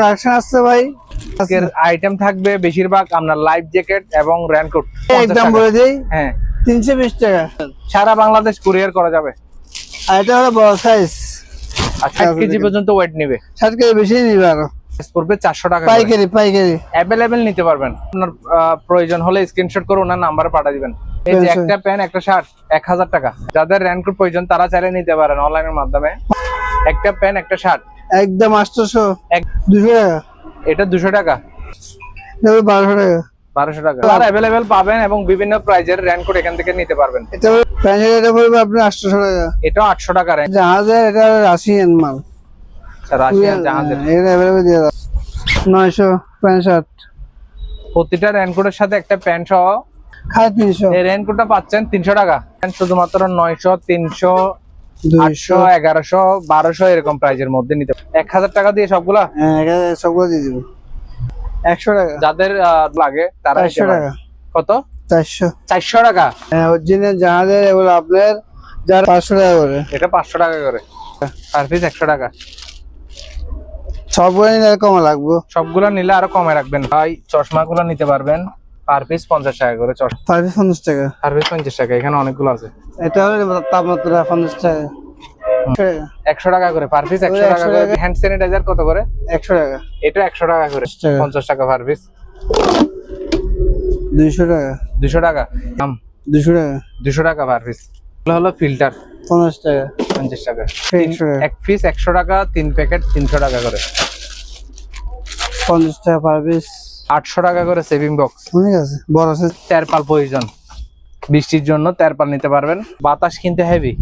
Collection আসছে ভাই। আজকের আইটেম থাকবে বেশিরভাগ আপনার লাইফ জ্যাকেট এবং রেনকোট একদম বলে দিই হ্যাঁ। তিনশো বিশ টাকা। সারা বাংলাদেশ কুরিয়ার করা যাবে। আর এটা হলো বড় সাইজ আর ষাট কেজি পর্যন্ত ওয়েট নিবে। ষাট কেজি বেশি নিবে আরও। পড়বে চারশো টাকা পাইকারি পাইকারি। অ্যাভেলেবেল নিতে পারবেন। আপনার প্রয়োজন হলে স্ক্রিনশট করে ওনার নাম্বারে পাঠিয়ে দিবেন। এই যে আচ্ছা। একটা প্যান্ট একটা শার্ট এক হাজার টাকা। যাদের রেনকোট প্রয়োজন তারা চাইলে নিতে পারেন অনলাইনের মাধ্যমে। একটা প্যান্ট একটা শার্ট একদম আটশোশো। দুশো টাকা। এটা দুশো টাকা। বারোশো টাকা। বারোশো টাকা। আর অ্যাভেলেবেল পাবেন এবং বিভিন্ন প্রাইজের রেনকোট এখান থেকে নিতে পারবেন। এটা প্যান্টের এটা পড়বে আপনার আটশোশো টাকা। এটাও আটশো টাকা জাহাজের এটা রাশিয়ান মাল। রাশিয়ান জাহাজের। এটা অ্যাভেলেবেল দিয়ে নয়শো প্যান্ট শার্ট প্রতিটা রেনকোটের সাথে একটা প্যান্ট সহ খায় তিনশো। এই রেনকোটটা পাচ্ছেন তিনশো টাকা। শুধুমাত্র নয়শো তিনশো আটশো এগারোশো বারোশো এরকম প্রাইজের মধ্যে নিতে এক হাজার টাকা দিয়ে সবগুলা? হ্যাঁ সবগুলো দিয়ে দিব। একশো টাকা। যাদের লাগে তারা পারে। টাকা। কত? চারশো। চারশো টাকা? হ্যাঁ অরিজিনাল জাহাজের এগুলো আপনার যারা পাঁচশো টাকা করে। এটা পাঁচশো টাকা করে। পার পিস একশো টাকা। সবগুলো নিলে কমা লাগবো। সবগুলো নিলে আরও কমে রাখবেন। ভাই চশমা গুলো নিতে পারবেন। পার পিস পঞ্চাশ টাকা করে চশমা পার পিস পঞ্চাশ টাকা। পার পিস পঞ্চাশ টাকা এখানে অনেকগুলো আছে। এটা হলো তাপমাত্রা পঞ্চাশ টাকা। একশো টাকা। করে পার পিস একশো ওই টাকা করে। হ্যান্ড স্যানিটাইজার কত করে? একশো টাকা। এটা একশো টাকা করে টাকা। পঞ্চাশ টাকা পার পিস দুইশো টাকা। দুশো টাকা? দাম? দুশো টাকা। দুশো টাকা পার পিস এগুলো হলো ফিল্টার পঞ্চাশ টাকা। পঞ্চাশ টাকা। এক পিস একশো টাকা তিন প্যাকেট তিনশো টাকা করে। পঞ্চাশ টাকা পার পিস আটশো টাকা করে সেভিং বক্স ঠিক আছে বড় আছে। তেরপাল প্রয়োজন। বৃষ্টির জন্য তেরপাল নিতে পারবেন। বাতাস কিনতে হেভি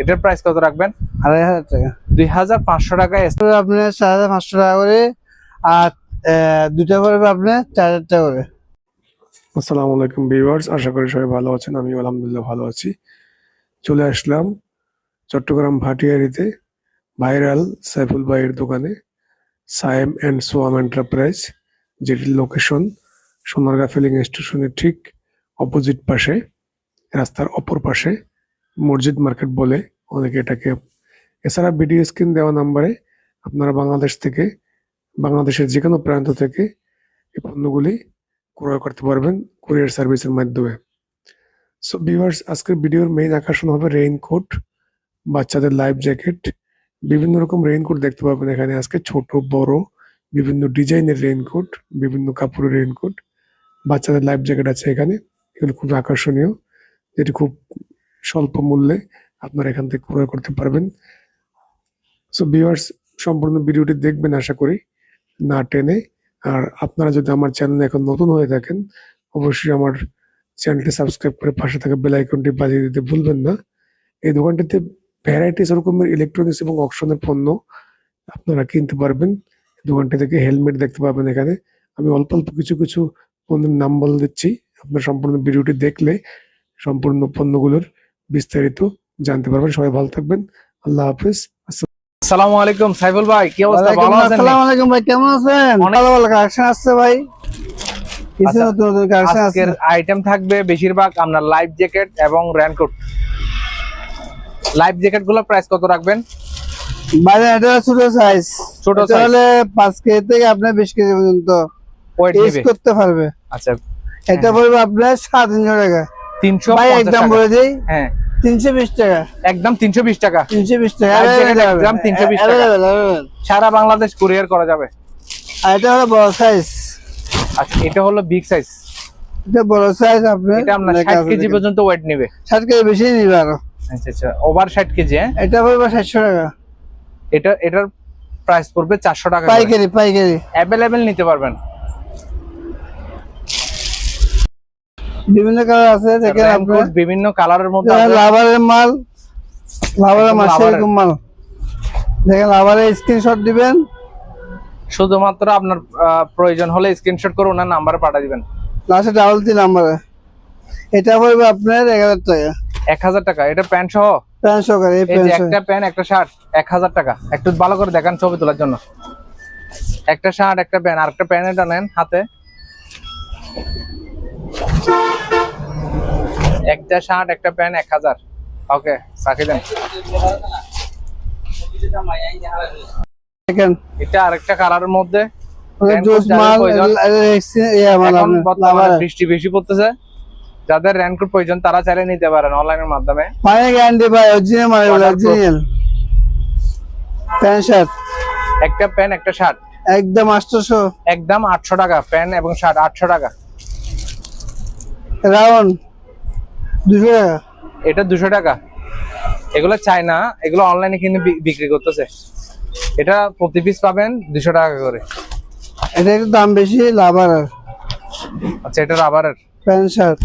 এটার প্রাইস কত রাখবেন? আড়াই হাজার টাকা। দুই হাজার পাঁচশো টাকা তবে আপনার চার হাজার পাঁচশো টাকা করে আর দুটা পড়বে আপনার চার হাজার টাকা করে। আসসালামু আলাইকুম ভিউয়ার্স আশা করি সবাই ভালো আছেন আমি আলহামদুলিল্লাহ ভালো আছি। চলে আসলাম চট্টগ্রাম ভাটিয়ারিতে ভাইরাল সাইফুল ভাইয়ের দোকানে সায়েম অ্যান্ড সোয়াম এন্টারপ্রাইজ। যেটির লোকেশন সোনারগাঁ ফিলিং স্টেশনের ঠিক অপোজিট পাশে, রাস্তার অপর পাশে মসজিদ মার্কেট বলে অনেকে এটাকে এছাড়া ভিডিও স্ক্রিন দেওয়া নাম্বারে আপনারা বাংলাদেশ থেকে, বাংলাদেশের যে কোনো প্রান্ত থেকে এই পণ্যগুলি ক্রয় করতে পারবেন কুরিয়ার সার্ভিসের মাধ্যমে। সো ভিউয়ার্স আজকের ভিডিওর মেইন আকর্ষণ হবে রেইনকোট বাচ্চাদের লাইফ জ্যাকেট বিভিন্ন রকম রেইনকোট দেখতে পাবেন এখানে। আজকে ছোট, বড় বিভিন্ন ডিজাইনের রেইনকোট বিভিন্ন কাপড়ের রেইনকোট বাচ্চাদের লাইফ জ্যাকেট আছে এখানে। এগুলো খুব আকর্ষণীয়। যেটি খুব স্বল্প মূল্যে আপনারা এখান থেকে ক্রয় করতে পারবেন। সো ভিউয়ার্স সম্পূর্ণ ভিডিওটি দেখবেন আশা করি, না টেনে। আর আপনারা যদি আমার চ্যানেলে এখন নতুন হয়ে থাকেন, অবশ্যই আমার চ্যানেলটি সাবস্ক্রাইব করে পাশে থাকা বেল আইকনটি বাজিয়ে দিতে ভুলবেন না। এই দোকানটিতে ভ্যারাইটিস রকমের ইলেকট্রনিক্স এবং অপশনের পণ্য আপনারা কিনতে পারবেন। দোকানটি থেকে হেলমেট দেখতে পাবেন এখানে। আমি অল্প অল্প কিছু কিছু পণ্যের নাম বলে দিচ্ছি। আপনার সম্পূর্ণ ভিডিওটি দেখলে সম্পূর্ণ পণ্যগুলোর বিস্তারিত জানতে পারবেন। সবাই ভালো থাকবেন। আল্লাহ হাফিজ। আসসালামু আলাইকুম সাইফুল ভাই কি অবস্থা? ভালো আছেন আসসালামু আলাইকুম ভাই কেমন আছেন? ভালো ভালো কালেকশন আসছে ভাই। কিছু আচ্ছা, নতুন নতুন কালেকশন আজকের আইটেম থাকবে বেশিরভাগ আপনার লাইফ জ্যাকেট এবং রেনকোট লাইফ জ্যাকেটগুলো প্রাইস কত রাখবেন? এটা ছোট সাইজ ছোট কেজি থেকে আপনার বিশ কেজি পর্যন্ত ওয়েট করতে পারবে। আচ্ছা। এটা পড়বে আপনার তিনশো টাকা। ভাই একদম বলে দিই হ্যাঁ। তিনশো বিশ টাকা। একদম টাকা। টাকা। একদম 320। সারা বাংলাদেশ কুরিয়ার করা যাবে। আর এটা হলো বড় সাইজ আচ্ছা এটা হলো বিগ সাইজ এটা বড় সাইজ আপনি এটা আপনার ষাট কেজি পর্যন্ত ওয়েট নেবে। কেজি বেশি নিবে আরও। আচ্ছা আচ্ছা। ওভার ষাট কেজি হ্যাঁ? এটা পড়বে টাকা। এটা এটার প্রাইস পড়বে চারশো টাকা পাইকারি পাইকারি। অ্যাভেলেবেল নিতে পারবেন। বিভিন্ন কালার আছে দেখেন আপনি বিভিন্ন কালারের মধ্যে আছে। লাভারের মাল লাভারের মাল মাল। দেখেন লাভারের স্ক্রিনশট দিবেন। শুধুমাত্র আপনার প্রয়োজন হলে স্ক্রিনশট করে ওনার নাম্বারে পাঠিয়ে দিবেন। লাস্টে ডাবল তিন নাম্বারে এটা পড়বে আপনার এক হাজার টাকা। এক হাজার টাকা এটা প্যান্ট সহ? প্যান্ট সহকারে এই একটা প্যান্ট একটা শার্ট এক হাজার টাকা একটু ভালো করে দেখান ছবি তোলার জন্য একটা শার্ট একটা প্যান্ট আর একটা প্যান্ট এটা নেন হাতে একটা শার্ট একটা প্যান্ট এক হাজার ওকে রাখি দেন দেখেন এটা আরেকটা কালারের মধ্যে ইয়া। বৃষ্টি বেশি পড়তেছে যাদের রেনকোট প্রয়োজন তারা চাইলে নিতে পারেন অনলাইনের মাধ্যমে। পানি গ্যারান্টি ভাই original Waterproof। Original pant shirt একটা প্যান্ট একটা শার্ট একদম আটশোশো। একদম আটশো টাকা প্যান্ট এবং শার্ট আটশো টাকা। রাউন্ড দুশো টাকা। এটা দুশো টাকা। এগুলো চায় না এগুলো অনলাইনে কিনে বিক্রি করতেছে। এটা প্রতি পিস পাবেন দুশো টাকা করে। এটা একটু দাম বেশি লাভার আচ্ছা এটা রাবারের প্যান্ট শার্ট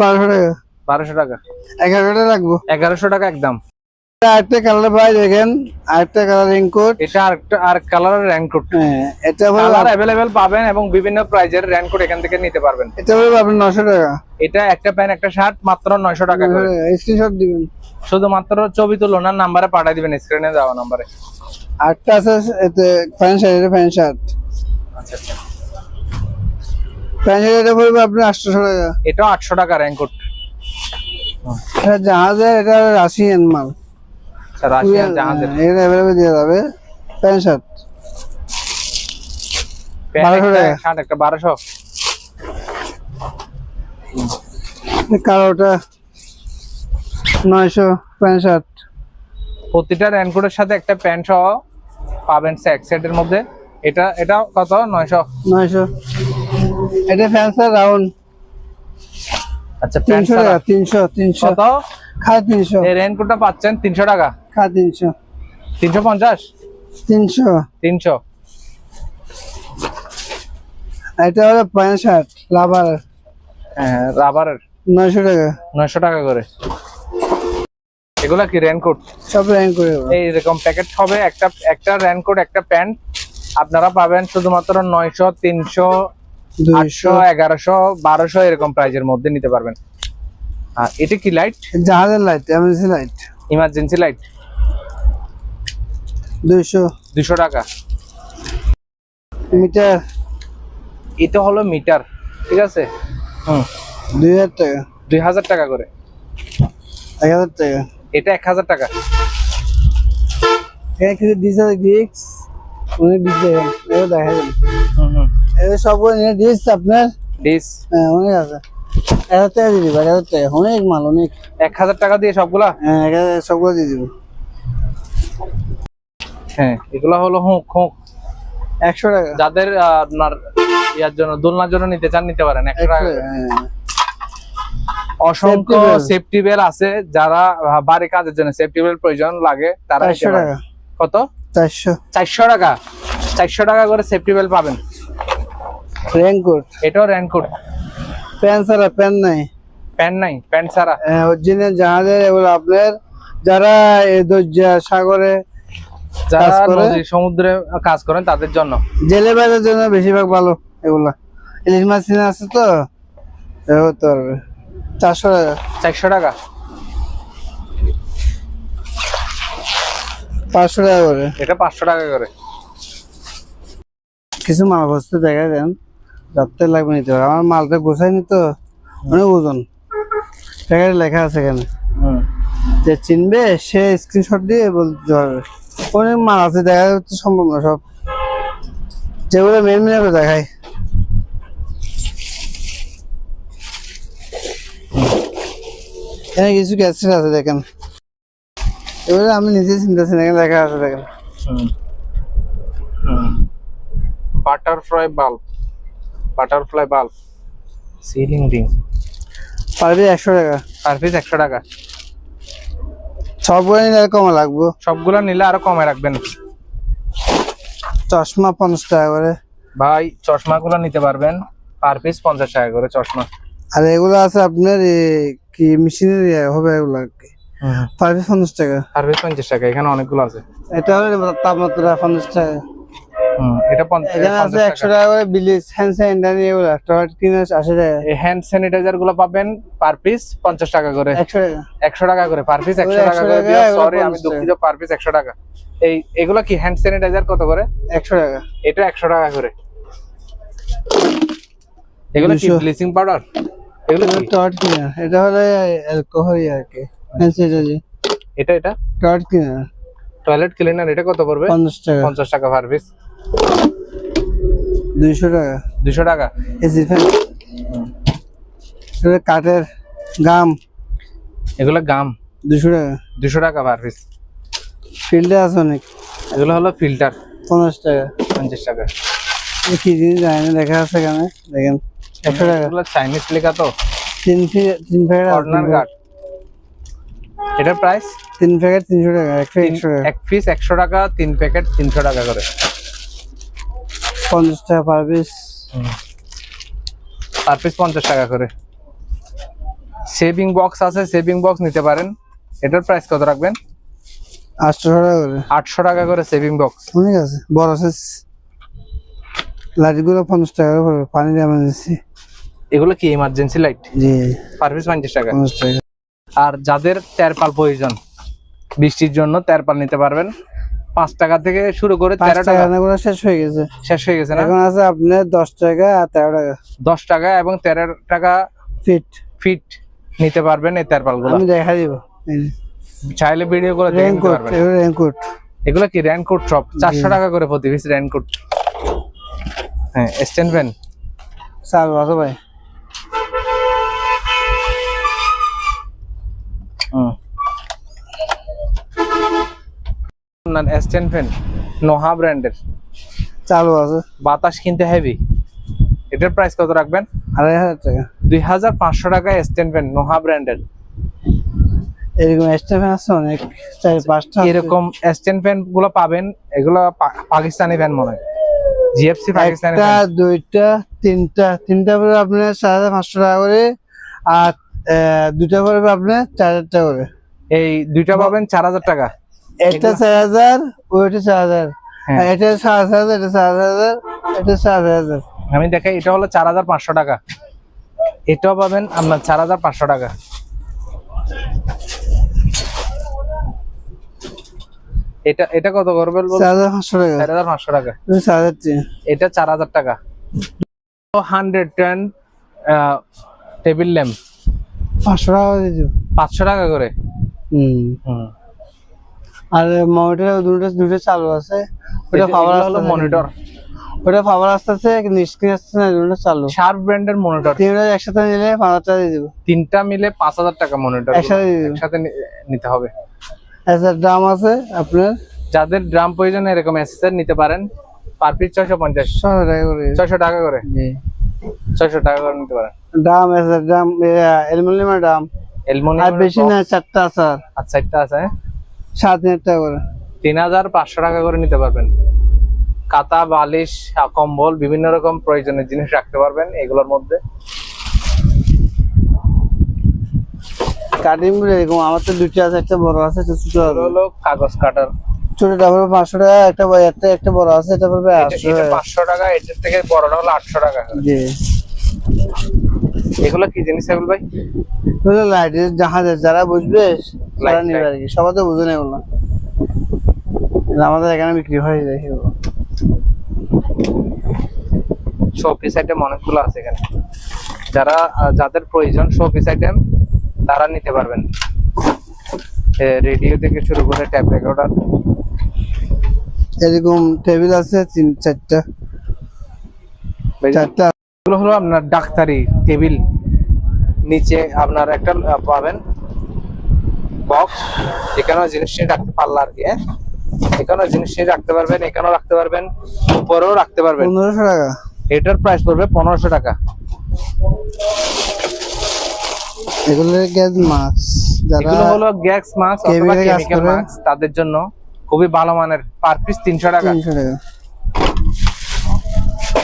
বারোশো টাকা। বারোশো টাকা। এগারোশো টাকা লাগবো। এগারোশো টাকা একদম। আরেকটা কালার ভাই দেখেন আরেকটা কালার রেনকোট এটা আরেকটা আর কালারের রেনকোট হ্যাঁ এটা কালার অ্যাভেলেবেল পাবেন এবং বিভিন্ন প্রাইজের রেনকোট এখান থেকে নিতে পারবেন। এটা হলো আপনার নশো টাকা। এটা একটা প্যান্ট একটা শার্ট মাত্র নয়শো টাকা করে। স্ক্রিনশট দিবেন। শুধুমাত্র ছবি তুলনার নাম্বারে পাঠিয়ে দিবেন স্ক্রিনে দেওয়া নাম্বারে আটটা আছে এতে প্যান্ট শার্ট এটা প্যান্ট শার্ট আচ্ছা আচ্ছা। প্যান্ট শার্ট এটা পড়বে আপনার আটশোশো টাকা। এটাও আটশো টাকা রেনকোট এটা জাহাজের এটা রাশিয়ান মাল। রাশিয়ান জাহাজের। এটা অ্যাভেলেবেল দেওয়া যাবে। প্যান্ট শার্ট প্যান্ট 1200 একটা, টাকা। শার্ট একটা বারোশো। কালোটা নয়শো প্যান্ট শার্ট প্রতিটা রেনকোটের সাথে একটা প্যান্ট সহ পাবেন এক সেটের মধ্যে। এটা এটা কত? নয়শো। নয়শো। এটা শার্ট রাউন্ড। আচ্ছা প্যান্ট তিনশো টাকা তিনশো তিনশো। কত? খায় তিনশো। এই রেনকোটটা পাচ্ছেন তিনশো টাকা। খায় তিনশো। তিনশো পঞ্চাশ? তিনশো। তিনশো। এটা হলো প্যান্ট শার্ট লাভার হ্যাঁ রাবারের। নয়শো টাকা। নয়শো টাকা করে। এগুলা কি রেনকোট সব করে দেবো। এইরকম প্যাকেট হবে একটা একটা রেনকোট একটা প্যান্ট। আপনারা পাবেন শুধুমাত্র নয়শো তিনশো দুইশো আটশো এগারোশো বারোশো এরকম প্রাইজের মধ্যে নিতে পারবেন। আর এটা কি লাইট জাহাজের light emergency light emergency light দুইশো। দুশো টাকা। মিটার। এটা হলো মিটার ঠিক আছে? হুম। দুই হাজার টাকা। দুই হাজার টাকা করে। এক হাজার টাকা। এটা এক হাজার টাকা। ডিস আছে অনেক ডিস দেখা যাবে। হুম হুম। এগুলো সবগুলো নিয়ে ডিস আপনার ডিস হ্যাঁ অনেক আছে। এক হাজার টাকা দিয়ে দিবো এক হাজার টাকা অনেক মাল অনেক। এক হাজার টাকা দিয়ে সবগুলা? হ্যাঁ এক হাজার সবগুলো দিয়ে দিবো। হ্যাঁ এগুলা হলো হুক হুক। একশো টাকা। যাদের আপনার ইয়ার জন্য দোলনার জন্য নিতে চান নিতে পারেন একশো টাকা হ্যাঁ। অসংখ্য সেফটি বেল আছে যারা বাড়ি কাজের জন্য সেফটি বেল প্রয়োজন লাগে তারা কত? চারশো। চারশো টাকা। চারশো টাকা করে সেফটি বেল পাবেন। রেনকোট এটাও রেনকোট প্যান্ট সারা প্যান্ট নাই। প্যান্ট নাই প্যান্ট সারা অরিজিনাল জাহাজের এগুলো আপনার যারা দরজা সাগরে যারা কাজ করে? সমুদ্রে কাজ করেন তাদের জন্য। জেলে বাইরের জন্য বেশিরভাগ ভালো এগুলা। ইলিশ মাছ আছে তো পারবে চারশো টাকা। চারশো টাকা? পাঁচশো টাকা করে। এটা পাঁচশো টাকা করে। কিছু মাল বসতে দেখা দেন। যাতে লাগবে নিতে পারে। আমার মালটা গোছায়নি তো অনেক ওজন। প্যাকেটে লেখা আছে এখানে। যে চিনবে সে স্ক্রিনশট দিয়ে বলতে পারবে অনেক মাল আছে দেখা যাচ্ছে সম্ভব না সব। যেগুলো মেন মেন করে দেখায় এখানে কিছু ক্যাসেট আছে দেখেন। এগুলো আমি নিজে চিন্তাছি এখানে লেখা আছে দেখেন। Butterfly bulb butterfly bulb ceiling ring পারবি একশো টাকা। পার পিস একশো টাকা। সবগুলো নিলে কম লাগবো। সবগুলো নিলে আরও কমে রাখবেন। চশমা পঞ্চাশ টাকা করে। ভাই চশমাগুলো নিতে পারবেন। পার পিস পঞ্চাশ টাকা করে চশমা। আর এগুলো আছে আপনার কি মেশিনের হবে এগুলো আর কি। পার পিস পঞ্চাশ টাকা। পার পিস পঞ্চাশ টাকা এখানে অনেকগুলো আছে। এটা হলে তাপমাত্রা পঞ্চাশ টাকা। এটা পঞ্চাশ এখানে আছে একশো টাকা করে বিলিস হ্যান্ড স্যানিটারি এগুলো একটা কিনে আশি টাকা এই হ্যান্ড স্যানিটাইজারগুলো পাবেন পার পিস টাকা করে। একশো টাকা। একশো টাকা করে পার পিস টাকা করে টাকা, সরি আমি দুঃখিত পার পিস একশো টাকা। এই এগুলো কি হ্যান্ড স্যানিটাইজার কত করে? একশো টাকা। এটা একশো টাকা করে। এগুলো কি ব্লিচিং পাউডার এগুলো কি? টট কিনা। এটা হলে অ্যালকোহল আর কি হ্যান্ড স্যানিটারি এটা এটা? টট কিনা। টয়লেট ক্লিনার এটা কত পড়বে? পঞ্চাশ টাকা। পঞ্চাশ টাকা পার পিস দুইশো টাকা। দুশো টাকা? AC fan. কাঠের গাম। এগুলো গাম? দুশো টাকা। দুশো টাকা পার পিস ফিল্ডে আছে অনেক। এগুলো হলো ফিল্টার। পঞ্চাশ টাকা। পঞ্চাশ টাকা। কি জিনিস জানি না দেখা আছে এখানে। দেখেন একশো টাকা। এগুলো চাইনিজ লেখা তো। তিন তিন প্যাকেট কর্নার গার্ড এটার প্রাইস তিন প্যাকেট তিনশো টাকা এক পিস একশো টাকা তিন প্যাকেট তিনশো টাকা করে। পঞ্চাশ টাকা পার পিস পার পিস পঞ্চাশ টাকা করে। সেভিং বক্স আছে সেভিং বক্স নিতে পারেন। এটার প্রাইস কত রাখবেন? আটশো টাকা করে। আটশো টাকা করে সেভিং বক্স অনেক আছে বড় আছে লাইটগুলো পঞ্চাশ টাকা করে পানির এমার্জেন্সি এগুলো কি ইমার্জেন্সি লাইট জি। পার পিস পঞ্চাশ টাকা। পঞ্চাশ টাকা। আর যাদের তেরপাল প্রয়োজন বৃষ্টির জন্য তেরপাল নিতে পারবেন। পাঁচ টাকা থেকে শুরু করে তেরো টাকা শেষ হয়ে গেছে। শেষ হয়ে গেছে এখন আছে আপনার দশ টাকা আর তেরো টাকা। দশ টাকা এবং তেরো টাকা ফিট। ফিট নিতে পারবেন এই তেরপালগুলো। আমি দেখা দিব। চাইলে ভিডিও করে দেখে রেনকোট পারবেন। এগুলো রেনকোট এগুলো কি রেনকোট সব চারশো টাকা করে প্রতি পিস রেনকোট হ্যাঁ স্ট্যান্ড ফ্যান চালু আছে ভাই। না স্ট্যান্ড ফ্যান নোহা ব্র্যান্ডের চালু আছে। বাতাস কিনতে হেভি এটার প্রাইস কত রাখবেন? আড়াই হাজার টাকা। দুই হাজার পাঁচশো টাকা স্ট্যান্ড ফ্যান নোহা ব্র্যান্ডের এরকম এক্সট্রা ফ্যান আছে অনেক চার পাঁচটা এরকম স্ট্যান্ড ফ্যানগুলো পাবেন এগুলো পাকিস্তানি ফ্যান মনে হয়। জিএফসি পাকিস্তানি একটা দুইটা তিনটা তিনটা পড়বে আপনার চার হাজার পাঁচশো টাকা করে আর দুইটা পড়বে আপনার চার হাজার টাকা করে। এই দুইটা পাবেন চার হাজার টাকা। এটা চার হাজার ওইটা চার হাজার। হ্যাঁ। এটা সাত হাজার এটা সাত হাজার এটা সাত হাজার। আমি দেখাই এটা হলো চার হাজার পাঁচশো টাকা। এটাও পাবেন আপনার চার হাজার পাঁচশো টাকা। এটা এটা কত করবেন চার হাজার পাঁচশো টাকা। চার হাজার পাঁচশো টাকা। এটা চার হাজার টাকা। হান্ড্রেড টেন টেবিল ল্যাম্প পাঁচশো টাকা পাঁচশো টাকা করে? হুম। হুম। আর মনিটর দুটো দুটো চালু আছে। ওটা পাওয়ার হলো মনিটর ওটা পাওয়ার আসতেছে নিষ্ক্রিয় আসছে না দুটো চালু। শার্প ব্র্যান্ডের মনিটর তিনটা একসাথে নিলে পাঁচ হাজার টাকা দিয়ে দিব। তিনটা মিলে পাঁচ হাজার টাকা মনিটর একসাথে একসাথে নিতে হবে। আচ্ছা দাম আছে আপনার? যাদের ড্রাম প্রয়োজন এরকম অ্যাসেসর নিতে পারেন। পার পিস ছয়শো পঞ্চাশ। ছশো টাকা করে। ছয়শো টাকা করে। ছয়শো টাকা করে নিতে পারেন। দাম আছে দাম অ্যালুমিনিয়ামের আর অ্যালুমিনিয়াম বেশি না চারটা আছে আর। একটা আছে হ্যাঁ? সাত হাজার টাকা করে। তিন হাজার পাঁচশো টাকা করে নিতে পারবেন। কাতা বালিশ কম্বল বিভিন্ন রকম প্রয়োজনীয় জিনিস রাখতে পারবেন এগুলোর মধ্যে। কাটিং এরকম আমার তো দুটো আছে একটা বড় আছে একটা ছোট আছে। হলো কাগজ কাটার। ছোটটা পড়বে পাঁচশো টাকা একটা বড় একটা একটা বড় আছে এটা পড়বে আটশো পাঁচশো টাকা এটার থেকে বড়টা হলো আটশো টাকা। জি। এগুলো কি জিনিস এগুলো ভাই? বুঝলে লাইট জাহাজের যারা বুঝবে তারা নিবে আর কি। সবাই তো বুঝে নেই বলল আমাদের এখানে বিক্রি হয়ে যায় সেগুলো শোপিস আইটেম অনেকগুলো আছে এখানে। যারা যাদের প্রয়োজন শোপিস আইটেম তারা নিতে পারবেন। রেডিও থেকে শুরু করে ট্যাপ রেকর্ডার এরকম টেবিল আছে তিন চারটা। চারটা এগুলো হলো আপনার ডাক্তারি টেবিল নিচে আপনার একটা পাবেন বক্স এখানেও জিনিস নিয়ে রাখতে পারলা আর কি হ্যাঁ? এখানেও জিনিস নিয়ে রাখতে পারবেন এখানেও রাখতে পারবেন উপরেও রাখতে পারবেন। পনেরোশো টাকা। এটার প্রাইস পড়বে পনেরোশো টাকা। এগুলো গ্যাস মাছ যারা এগুলো হলো গ্যাস মাস্ক অথবা কেমিক্যাল মাস্ক তাদের জন্য খুবই ভালো মানের পার পিস তিনশো টাকা। তিনশো টাকা।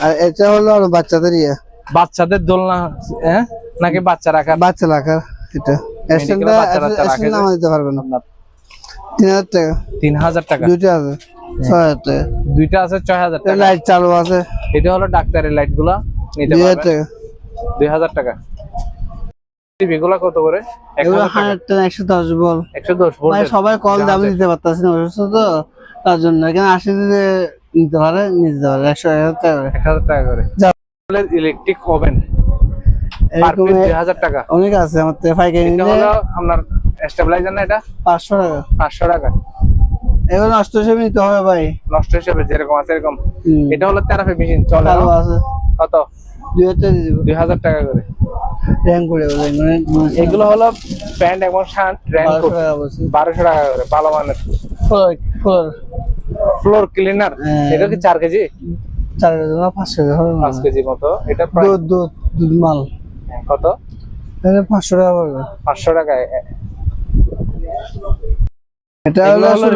আর এটা হলো আর বাচ্চাদের ইয়ে। বাচ্চাদের দোলনা হ্যাঁ নাকি বাচ্চা রাখার? বাচ্চা রাখার এটা। যে। নামা দিতে পারবে না। তিন হাজার টাকা। তিন হাজার টাকা? দুইটা আছে ছয় হাজার টাকা। দুইটা আছে ছয় হাজার টাকা? লাইট চালু আছে। এটা হলো ডাক্তারের লাইটগুলা নিতে দুই হাজার পারবেন। টাকা। দুই হাজার টাকা। টিভি কত করে? একশো দশ বল। একশো দশ সবাই কল দামে। দিতে পারতেছি না অসুস্থ তো তার জন্য। এখানে আসে যদি নিতে পারে নিতে পারে একশো এক হাজার টাকা করে। এক হাজার টাকা করে। ইলেকট্রিক ওভেন এরকম হাজার টাকা। অনেক আছে আমার তো ফাইকারি নিলে আপনার স্টেবিলাইজার না এটা? পাঁচশো টাকা। পাঁচশো টাকা। এবার নষ্ট হিসেবে নিতে হবে ভাই। নষ্ট হিসেবে যেরকম আছে এরকম। এটা হলো তেরাপি মেশিন চলে আছে। কত? দুই হাজার টাকা করে। করে র্যাঙ্ক এগুলো হলো প্যান্ট এবং শার্ট র্যাঙ্ক বারোশো টাকা করে ভালো মানের। ফ্লোর ফ্লোর ক্লিনার হ্যাঁ। এটা কি চার কেজি? চার কেজি না পাঁচ কেজি হবে পাঁচ কেজি মতো। এটা দুধ দুধ দুধ মাল। কত? এটা পাঁচশো টাকা পড়বে। পাঁচশো টাকায়। এটা হলো হলো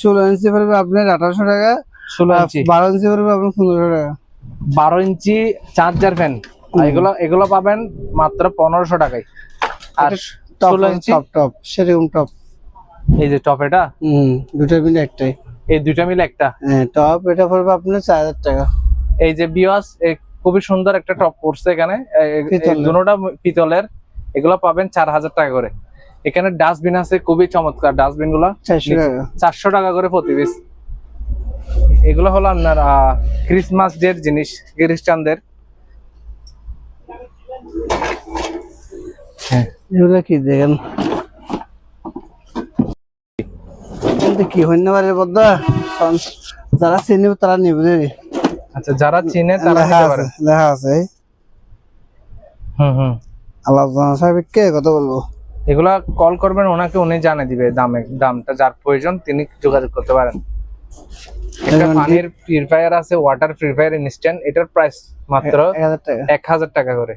ষোলো ইঞ্চি। পড়বে আপনার আঠারোশো টাকা। ষোলো ইঞ্চি। বারো ইঞ্চি পড়বে আপনার পনেরোশো টাকা। বারো ইঞ্চি চার্জার ফ্যান এগুলো এগুলো পাবেন মাত্র পনেরোশো টাকায়। আর টপ ষোলো ইঞ্চি? টপ টপ সেরকম টপ এই যে টপ এটা? হুম দুটো মিলে একটাই। এই দুইটা মিলে একটা? হ্যাঁ টপ এটা পড়বে আপনার চার হাজার টাকা। এই যে বিওয়াস খুবই সুন্দর একটা টপ পড়ছে এখানে। এ- পিতলের। দুটোটা পিতলের। এগুলো পাবেন চার হাজার টাকা করে। এখানে ডাস্টবিন আছে খুবই চমৎকার ডাস্টবিনগুলো। চারশো টাকা। করে প্রতি পিস এগুলো হলো আপনার ক্রিসমাস ডের জিনিস খ্রিস্টানদের। হ্যাঁ এগুলো কি দেখেন? কিন্তু কি হইন পারে বদ্দা যারা চিনিব তারা নিবে রে আচ্ছা যারা চিনে তারা নিতে পারে। লেখা আছে। হুম হুম। আল্লাহ সাহেব কে কথা বলব। এগুলা কল করবেন ওনাকে উনি জানে দিবে দামে দামটা যার প্রয়োজন তিনি যোগাযোগ করতে পারেন। পানির পিউরিফায়ার আছে ওয়াটার পিউরিফায়ার ইনস্ট্যান্ট এটার প্রাইস মাত্র এক হাজার টাকা। করে।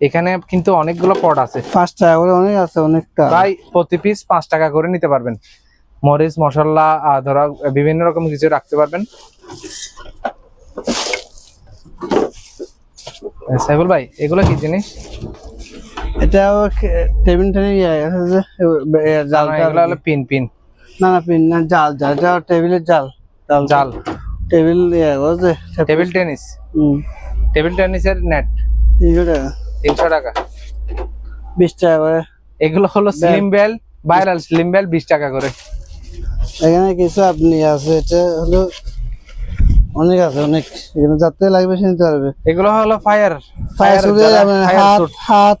এখানে কিন্তু অনেকগুলো পড আছে। পাঁচ টাকা করে অনেক আছে অনেকটা। প্রায় প্রতি পিস পাঁচ টাকা করে নিতে পারবেন। মরিচ মশলা ধরো বিভিন্ন রকম কিছু রাখতে পারবেন। সাইফুল ভাই এগুলো কি জিনিস? এটা টেবিল ইয়ে হলো পিন পিন। না না পিন না জাল জাল এটা টেবিলের জাল জাল। জাল। টেবিল ইয়ে টেবিল টেনিস। টেবিল টেনিসের নেট। তিনশো টাকা তিনশো টাকা। বিশ টাকা করে। এগুলো হলো slim bell viral slim bell বিশ টাকা করে। এখানে কিছু আপনি আছে এটা হলো অনেক আছে অনেক। এখানে যাতে লাগবে সে নিতে পারবে। এগুলো হলো ফায়ার ফায়ার সুটে হাত হাত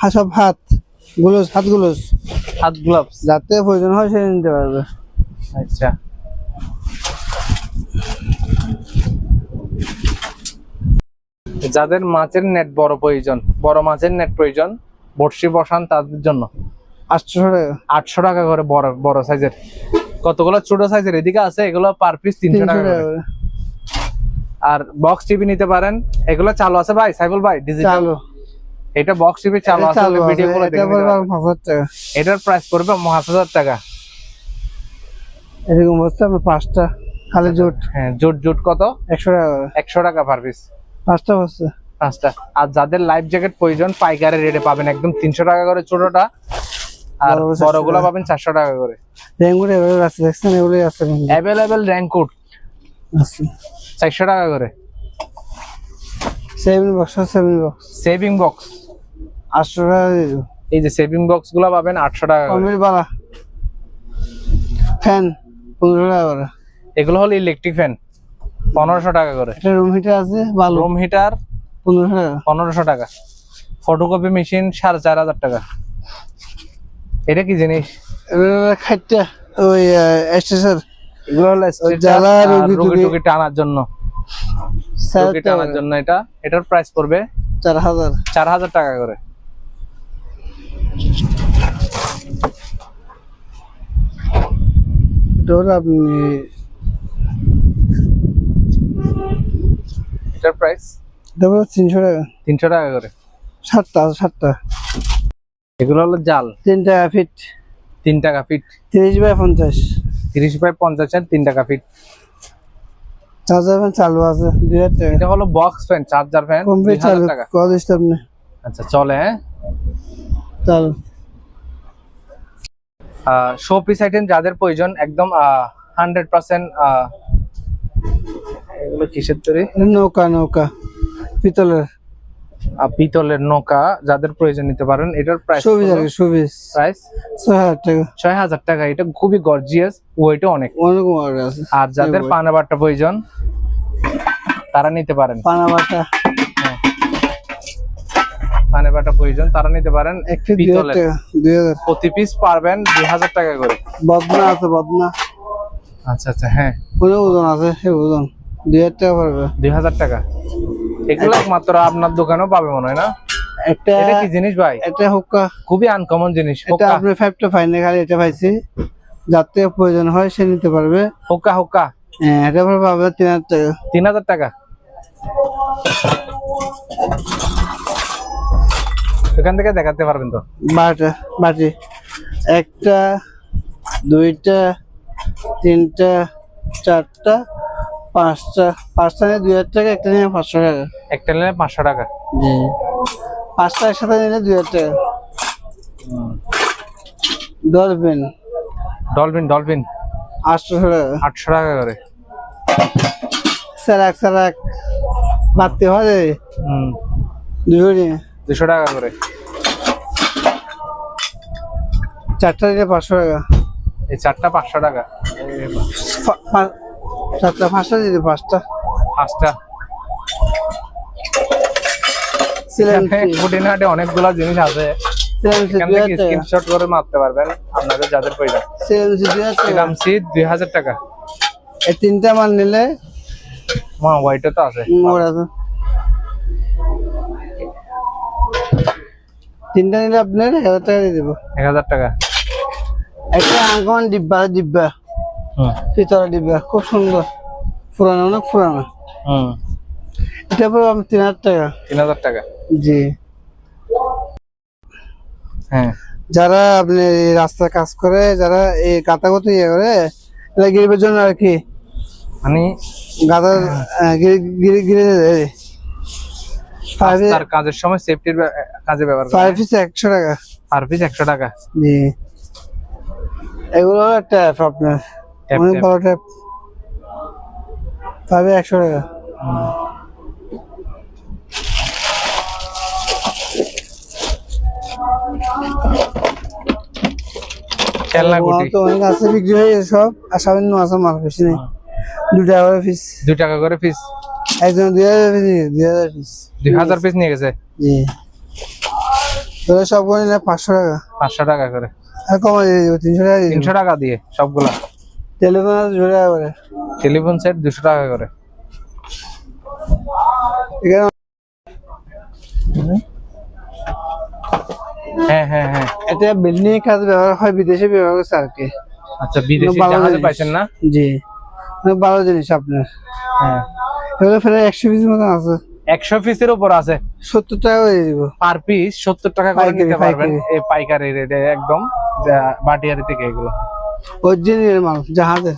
হাত সব হাত গুলোস হাত গুলোস হাত গ্লাভস। যাতে প্রয়োজন হয় সে নিতে পারবে। আচ্ছা। যাদের মাছের নেট বড় প্রয়োজন বড় মাছের নেট প্রয়োজন বড়শি বসান তাদের জন্য। আটশো টাকা আটশো টাকা করে বড় বড় সাইজের কতগুলো ছোট সাইজের এদিকে আছে এগুলো পার পিস তিনশো টাকা আর বক্স টিভি নিতে পারেন। এগুলো চালু আছে ভাই সাইফুল ভাই ডিজিটাল এটা বক্স টিভি চালু আছে ভিডিও গুলো এটার প্রাইস পড়বে পাঁচ হাজার টাকা। এরকম বসতে আপনার পাঁচটা খালি জোট। হ্যাঁ জুট জুট কত? একশো টাকা একশো টাকা পার পিস পাঁচটা বসছে পাঁচটা। আর যাদের লাইফ জ্যাকেট প্রয়োজন পাইকারি রেটে পাবেন একদম তিনশো টাকা করে ছোটটা। আর বড়গুলো 400 পাবেন চারশো টাকা করে। রেঙ্গুলো এভাবে আছে দেখছেন? এগুলোই আছে। অ্যাভেলেবেল র্যাঙ্কুট আছে। চারশো টাকা করে। Seven box seven box saving box আটশো টাকা এই যে সেভিং বক্সগুলো পাবেন আটশো টাকা করে। কমপ্লিট বালা। ফ্যান পনেরো টাকা করে। এগুলো হলো ইলেকট্রিক ফ্যান পনেরোশো টাকা করে। একটা রুম হিটার আছে ভালো রুম হিটার পনেরো টাকা। পনেরোশো টাকা। ফটোকপি মেশিন সাড়ে চার হাজার টাকা। এটা কি জিনিস? খাইটা ওই স্টেশন এগুলো হলো জ্বালা আর রুগী রুগী টুগী। টুগী টানার জন্য। চার টানার জন্য এটা। এটার প্রাইস পড়বে চার হাজার। চার হাজার টাকা করে। ডোর আপনি এটার প্রাইস দেবো তিনশো টাকা। তিনশো টাকা করে। সাতটা সাতটা এগুলো হলো জাল। তিন টাকা ফিট। তিন টাকা ফিট। তিরিশ বাই পঞ্চাশ। তিরিশ বাই পঞ্চাশের তিন টাকা ফিট। চার্জার ফ্যান চালু আছে দুই হাজার টাকা। এটা হলো box fan charger fan complete চালু কত আপনি আচ্ছা চলে হ্যাঁ? চালু। শো পিস আইটেম যাদের প্রয়োজন একদম হান্ড্রেড পার্সেন্ট এগুলো কিসের তৈরি? নৌকা নৌকা। পিতলের। পিতলের নৌকা যাদের প্রয়োজন নিতে পারেন এটার প্রাইস প্রাইস ছয় হাজার টাকা। এটা খুবই গর্জিয়াস ওয়েটও অনেক। আর যাদের ওই- পানা বাট্টা প্রয়োজন তারা নিতে পারেন। পানা বাটা প্রয়োজন তারা নিতে পারেন পিতলের। প্রতি পিস পারবেন দুই হাজার টাকা করে। বদনা আছে বদনা। আচ্ছা আচ্ছা হ্যাঁ। ওজন আছে ওজন। দুই হাজার টাকা দুই হাজার টাকা। এগুলো একমাত্র আপনার দোকানেও পাবে মনে হয় না? একটা এটা কি জিনিস ভাই? এটা হুক্কা। খুবই আনকমন জিনিস এটা আপনি ফাইভটা ফাইনে খালি এটা পাইছি। থেকে প্রয়োজন হয় সে নিতে পারবে। হোক্কা হোক্কা। হ্যাঁ এটা পাবে তিন হাজার টাকা। তিন হাজার টাকা? এখান থেকে দেখাতে পারবেন তো? বারোটা বাটি একটা দুইটা তিনটা চারটা পাঁচটা পাঁচটা নিয়ে দুই হাজার টাকা একটা নিয়ে পাঁচশো টাকা। একটা নিলে পাঁচশো টাকা। জি। পাঁচটা একসাথে নিলে দুই হাজার টাকা। ডলফিন। Dolphin dolphin. আটশো টাকা। আটশো টাকা করে। স্যারাক স্যারাক বাড়তে হুম। দুশো নিয়ে। দুশো টাকা করে। চারটা নিলে পাঁচশো টাকা। এই চারটা পাঁচশো টাকা। চারটা পাঁচটা দিদি পাঁচটা। পাঁচটা। খুঁটিনাটি অনেকগুলো জিনিস আছে। স্ক্রিনশট করে মারতে পারবেন আপনাদের যাদের প্রয়োজন। দুই হাজার টাকা সিট দুই হাজার টাকা। এই তিনটা মাল নিলে? মা হোয়াইটও তো আছে। তিনটা নিলে আপনার এক হাজার টাকা দিয়ে দেবো। এক হাজার টাকা। একটা আঙ্কমান ডিব্বা ডিব্বা। হুম ডিব্বা খুব সুন্দর। পুরানো অনেক পুরানো? হুম এটা পড়বে আপনার তিন হাজার টাকা। তিন হাজার টাকা। জি। হ্যাঁ। যারা আপনি রাস্তায় কাজ করে যারা এই গাতাগত ইয়ে করে এটা গিরিবের জন্য আর কি? মানে গাতা গিরি গিরি গিরি তার কাজের সময় সেফটির কাজে ব্যবহার করে। ফাইভ পিস একশো টাকা। পার পিস একশো টাকা। জি। এগুলো ট্যাপ আপনার। অনেক. বড় ট্যাপ পাবে একশো টাকা। খেলনা গুটি। তো অনেক আছে বিক্রি হয়ে সব আর সামনে আছে মাল বেশি নেই। দু টাকা করে পিস টাকা করে পিস একজন দুই হাজার পিস দুই হাজার পিস দুই হাজার পিস নিয়ে গেছে? জি। নিলে পাঁচশো টাকা। পাঁচশো টাকা করে। আর কমা দিয়ে দেবো তিনশো টাকা তিনশো টাকা দিয়ে সবগুলা? টেলিফোন আছে করে টেলিফোন সেট দুশো টাকা করে। হ্যাঁ হ্যাঁ হ্যাঁ। এটা বিল্ডিং কাজ ব্যবহার হয় বিদেশে ব্যবহার করছে আর কি। আচ্ছা বিদেশি জাহাজে পাইছেন না? জি। ভালো জিনিস আপনার। হ্যাঁ। এগুলো ফেলে একশো পিস মতন আছে। একশো পিসের উপর আছে? সত্তর টাকা করে দিব। পার পিস সত্তর টাকা করে পাইকারি, নিতে পারবেন। পাইকারি। এই পাইকারি রেটে একদম বাটিয়ারি থেকে এগুলো। অরিজিনাল মাল জাহাজের।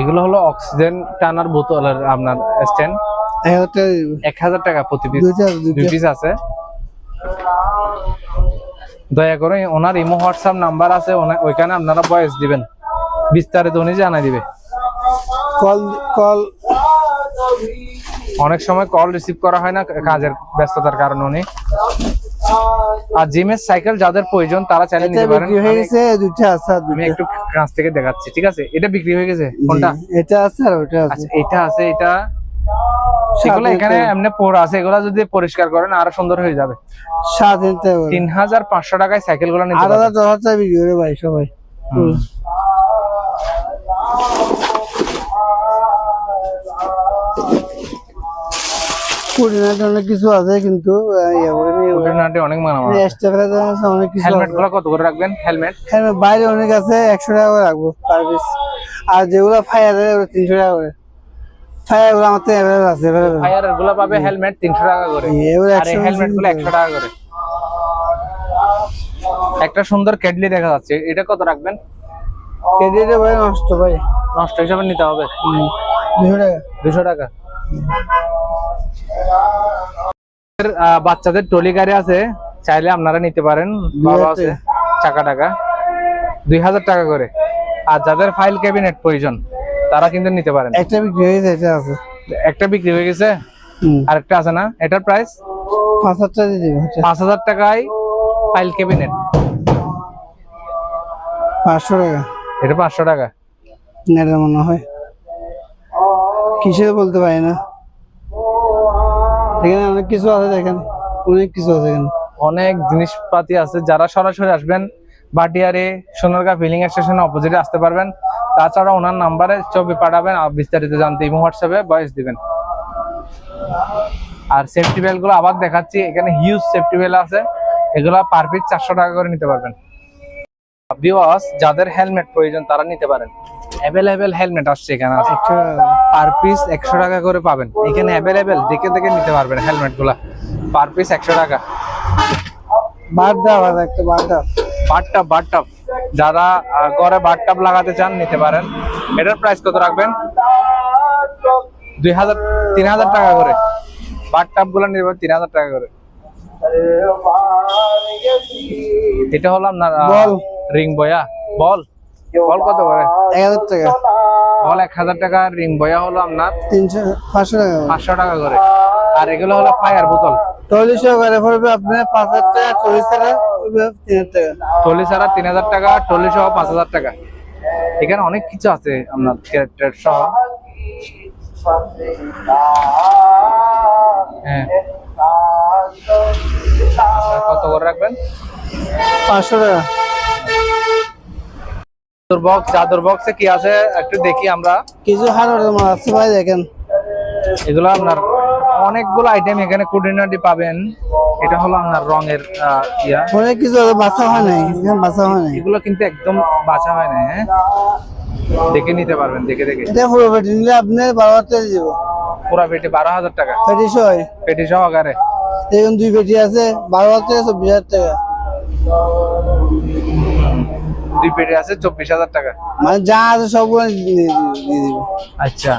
এগুলো হলো অক্সিজেন টানার বোতলের আপনার স্ট্যান্ড। এক হাজার টাকা প্রতি পিস দুই পিস আছে। দয়া করে ওনার ইমো হোয়াটসঅ্যাপ নাম্বার আছে ওইখানে আপনারা ভয়েস দিবেন। বিস্তারিত উনি জানাই দিবে। Call call. অনেক সময় কল রিসিভ করা হয় না কাজের ব্যস্ততার কারণে উনি। আর জিমের সাইকেল যাদের প্রয়োজন তারা চাইলে নিতে পারেন। বিক্রি হয়ে গেছে দুইটা আছে আমি একটু কাছ থেকে দেখাচ্ছি ঠিক আছে? এটা বিক্রি হয়ে গেছে কোনটা? এটা আছে আর ওটা আছে। আচ্ছা এটা আছে এটা সেগুলো এখানে এমনি পোড়া আছে এগুলো যদি পরিষ্কার করেন আরও সুন্দর হয়ে যাবে। তিন হাজার পাঁচশো টাকায় সাইকেলগুলো নিতে করে ভাই সবাই। অনেক কিছু আছে কিন্তু অনেক আছে। এক্সট্রা আছে অনেক কিছু হেলমেটগুলো কত করে রাখবেন? হেলমেট বাইরে অনেক আছে একশো টাকা করে রাখব পার পিস আর যেগুলো ফায়ার ওগুলো তিনশো টাকা করে। ফায়ারগুলো আছে ফায়ারগুলো পাবে হেলমেট তিনশো টাকা করে। আর হেলমেটগুলো টাকা করে। একটা সুন্দর কেডলি দেখা যাচ্ছে। এটা কত রাখবেন? কেডিটে ভাই নষ্ট ভাই। নষ্ট হিসাবে নিতে হবে। দুশো টাকা। টাকা। বাচ্চাদের টলি গাড়ি আছে। চাইলে আপনারা নিতে পারেন। বাবা আছে চাকা টাকা। দুই হাজার টাকা করে। আর যাদের ফাইল ক্যাবিনেট প্রয়োজন তারা কিন্তু নিতে পারেন। একটা বিক্রি হয়েছে এটা আছে। একটা বিক্রি হয়ে গেছে? হুম। আরেকটা আছে না? এটার প্রাইস পাঁচ হাজার টাকা দিয়ে পাঁচ হাজার টাকায় ফাইল ক্যাবিনেট। পাঁচশো টাকা। এটা পাঁচশো টাকা। মনে হয়। কিসের বলতে পারি না। এখানে অনেক কিছু আছে দেখেন, অনেক কিছু আছে এখানে। অনেক জিনিসপাতি আছে, যারা সরাসরি আসবেন, বাটিয়ারে, সোনারগাঁ ফিলিং স্টেশনের অপোজিটে আসতে পারবেন। তাছাড়া ওনার নাম্বারে ছবি পাঠাবেন, আর বিস্তারিত জানতে ইমো হোয়াটসঅ্যাপে বয়স দিবেন। আর সেফটি গুলো আবার দেখাচ্ছি, এখানে হিউজ সেফটি বেল্ট আছে। এগুলা পার পিস চারশো টাকা করে নিতে পারবেন। ভিউয়ার্স যাদের হেলমেট প্রয়োজন, তারা নিতে পারেন। অ্যাভেলেবেল হেলমেট আসছে এখানে। পার পিস একশো টাকা করে পাবেন। এখানে অ্যাভেলেবেল দেখে দেখে নিতে পারবেন হেলমেটগুলা পার পিস একশো টাকা। যারা ঘরে লাগাতে চান নিতে পারেন। এটার প্রাইস কত রাখবেন? দুই হাজার তিন হাজার টাকা করে। গুলো নিতে পারেন তিন হাজার টাকা করে। এটা হলো আপনার রিং বয়া বল। বল কত করে? এক হাজার টাকা। বল এক হাজার টাকা রিং বয়া হলো আপনার? তিনশো পাঁচশো টাকা পাঁচশো টাকা করে। আর এগুলো হলো ফায়ার বোতল। চল্লিশশো করে পড়বে আপনার পাঁচ হাজার টাকা চল্লিশ টাকা তিন হাজার টাকা। টলি ছাড়া তিন হাজার টাকা টলি সহ পাঁচ হাজার টাকা। এখানে অনেক কিছু আছে আপনার ক্যারেক্টার সহ। হ্যাঁ। কত করে রাখবেন? পাঁচশো টাকা। চাদর বক্স চাদর বক্সে কি আছে? একটু দেখি আমরা। কিছু হার্ডওয়ার মাল আছে ভাই দেখেন। এগুলো আপনার অনেকগুলো আইটেম এখানে কুটিনাটি পাবেন। এটা হলো আপনার রঙের ইয়া। অনেক কিছু বাসা হয় নাই বাসা হয় নাই। এগুলো কিন্তু একদম বাঁচা হয় না হ্যাঁ? দেখে নিতে পারবেন দেখে দেখে। এটা পুরো পেটি নিলে আপনি বারো হাজার টাকা দিব পুরা পেটে বারো হাজার টাকা। পেটিশো হয়। পেটি সহকারে এখন দুই পেটি আছে বারো হাজার টাকা চব্বিশ হাজার টাকা। দুই পেটে আছে চব্বিশ হাজার টাকা। মানে যা আছে সবগুলো দিয়ে দিয়ে দিব আচ্ছা।